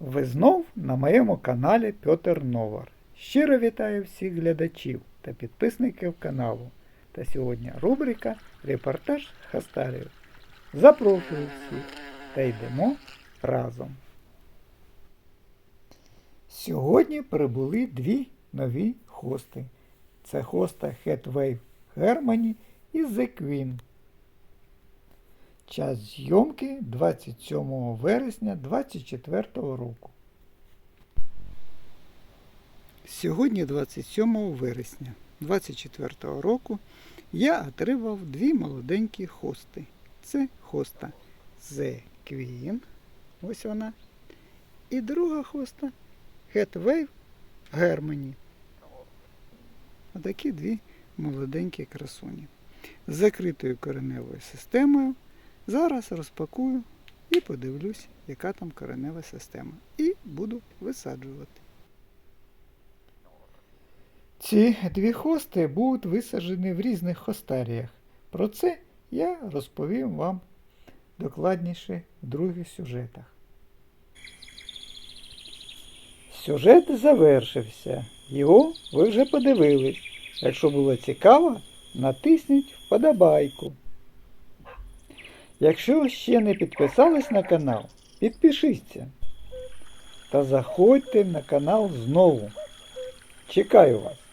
Ви знов на моєму каналі Петр Новар. Щиро вітаю всіх глядачів та підписників каналу. Та сьогодні рубрика Репортаж Хастарів. Запрошую всіх та йдемо разом. Сьогодні прибули дві нові хости. Це хоста Headwave Germany і The Queen. Час зйомки 27 вересня 2024 року. Сьогодні, 27 вересня 2024 року, я отримав дві молоденькі хости. Це хоста The Queen. Ось вона. І друга хоста Headwave Germany. Отакі дві молоденькі красуні. З закритою кореневою системою. Зараз розпакую і подивлюсь, яка там коренева система. І буду висаджувати. Ці дві хости будуть висаджені в різних хостаріях. Про це я розповім вам докладніше в других сюжетах. Сюжет завершився. Його ви вже подивились. Якщо було цікаво, натисніть вподобайку. Якщо ще не підписались на канал, підпишіться. Та заходьте на канал знову. Чекаю вас.